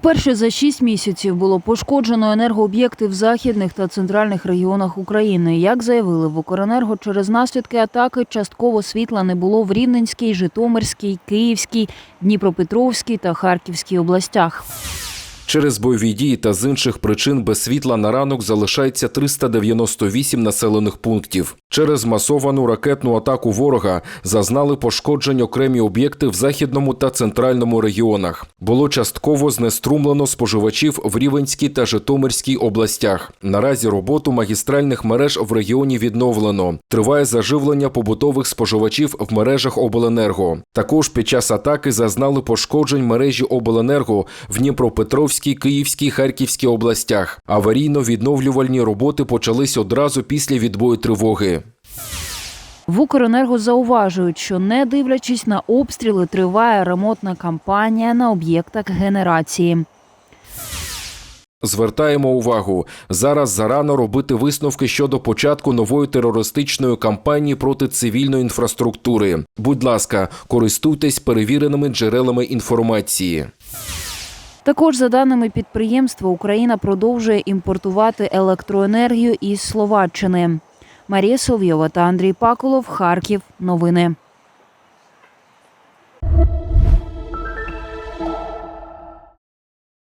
Вперше за шість місяців було пошкоджено енергооб'єкти в західних та центральних регіонах України. Як заявили в Укренерго, через наслідки атаки частково світла не було в Рівненській, Житомирській, Київській, Дніпропетровській та Харківській областях. Через бойові дії та з інших причин без світла на ранок залишається 398 населених пунктів. Через масовану ракетну атаку ворога зазнали пошкоджень окремі об'єкти в західному та центральному регіонах. Було частково знеструмлено споживачів в Рівенській та Житомирській областях. Наразі роботу магістральних мереж в регіоні відновлено. Триває заживлення побутових споживачів в мережах обленерго. Також під час атаки зазнали пошкоджень мережі обленерго в Дніпропетровській, Київській, Харківській областях. Аварійно-відновлювальні роботи почались одразу після відбою тривоги. В Укренерго зауважують, що не дивлячись на обстріли, триває ремонтна кампанія на об'єктах генерації. Звертаємо увагу, зараз зарано робити висновки щодо початку нової терористичної кампанії проти цивільної інфраструктури. Будь ласка, користуйтесь перевіреними джерелами інформації. Також, за даними підприємства, Україна продовжує імпортувати електроенергію із Словаччини. Марія Сов'єва та Андрій Паколов, Харків. Новини.